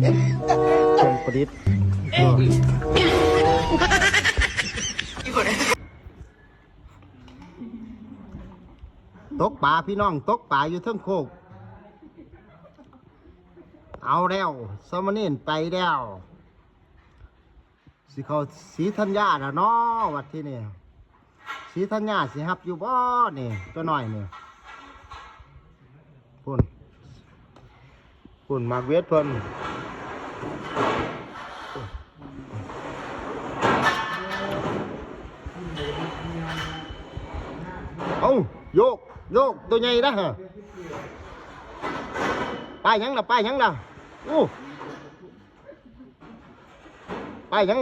เครื่องประดิษฐ์ตกปลาพี่น้องตกปลาอยู่เทั้งโคก เอาแล้วสมณีนไปแล้ว สิเขาสีธัญญาแล้วเนาะวัดที่นี่สีธัญญาสิฮับอยู่บ่นี่ตัวน้อยนี่พุ่นพุ่นมากเวทเพิ่น เอาโยกโยกตัวใหญ่นะฮะป้ายหยังล่ะป้ายหยังล่ะอู้ป้ายหย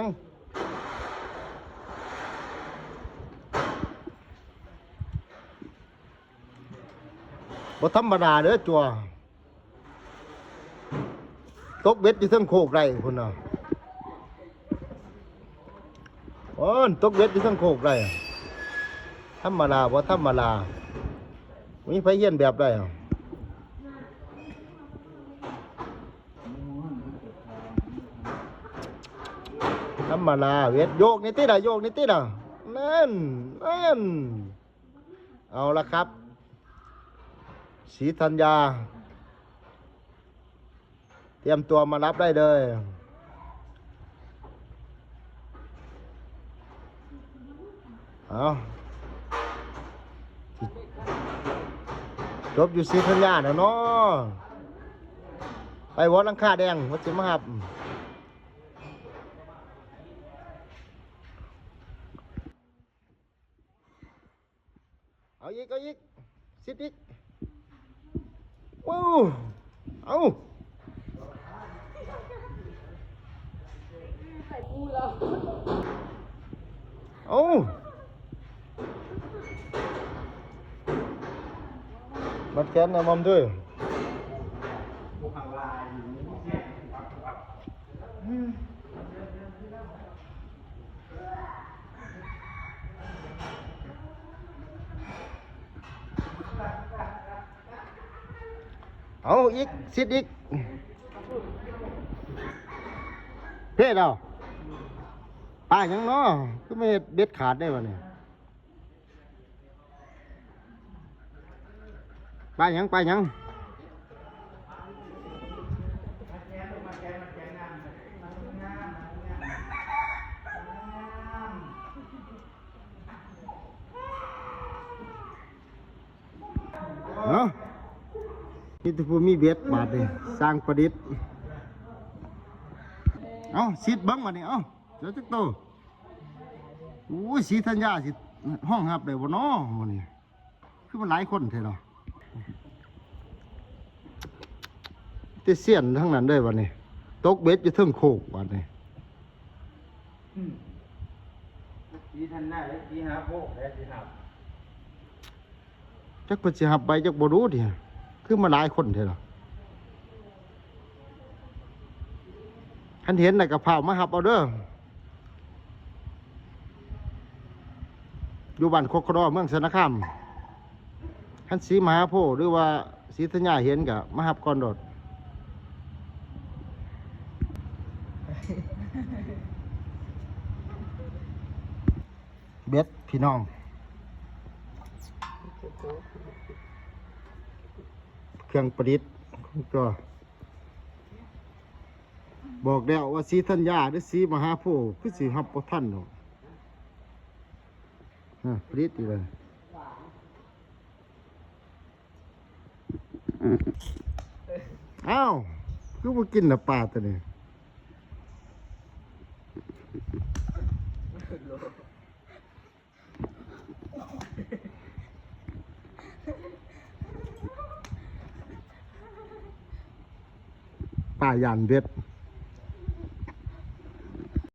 ั บ่ธรรมดาเด้อจัวตกเบ็ดอยู่เทั้งโคกไรพุ่นน่ะโอ้นตกเบ็ดอยู่เทั้งโคกไรธรรมดาบ่ธรรมดามีไผเฮียนแบบได้อะธรรมดาเวทโยกนี่ติดอะโยกนี่ติดอะนั่นนั่นเอาละครับ ศรีธัญญา เตรียมตัวมารับได้เลยเอาจบอยู่ศรีธัญญาเนาะไปวัดลังคาแดงวัดสิมหับเอาอีกเอาอีกสิดอีก ว้าวเอาเอาบัดแขนนะมอมด้วย เอาอีกสิดอีกเพ่เราป้ายังเนาะก็ไม่เฮ็ดเด็ดขาดได้วะเนี่ยป้ายังป้ายังเนาะ นี่ตัวผู้มีเบ็ดบาดเลยสร้างประดิษฐ์เอาสิเบิ้งมาเนี่ยเอาเดี๋ยวจักโตอู้ยสีธัญญาสิห้องหับได้บ่น้อมันนี่คือมันหลายคนเท่เนาะแติเสียนทั้งนั้นเลยวันนี้ตกเบ็ดอยู่เทึงโคกวันนี้สีทันได้สีหาโบกได้สีหับจักเพิ่นสิหับไปจักบ่รู้ดิ คือมันหลายคนเท่เนาะคันเห็นน่ะก็พามาหับเอาเด้ออยู่บ้านโคกรอเมืองสนคามคันสีมหาโพหรือว่าสีธัญญาเห็นก็มหับก่อนโดดเบ็ดพี่น้อง เครื่องประดิษฐ์ก็บอกแล้วว่าสีธัญญาหรือสีมหาโพธิ์คือสีหับบ่ท่านหรอกฮะประดิษฐ์อีกเลยอ้าวคือบ่กินน่ะปลาตัวนี้ ป่ายานเบ็ด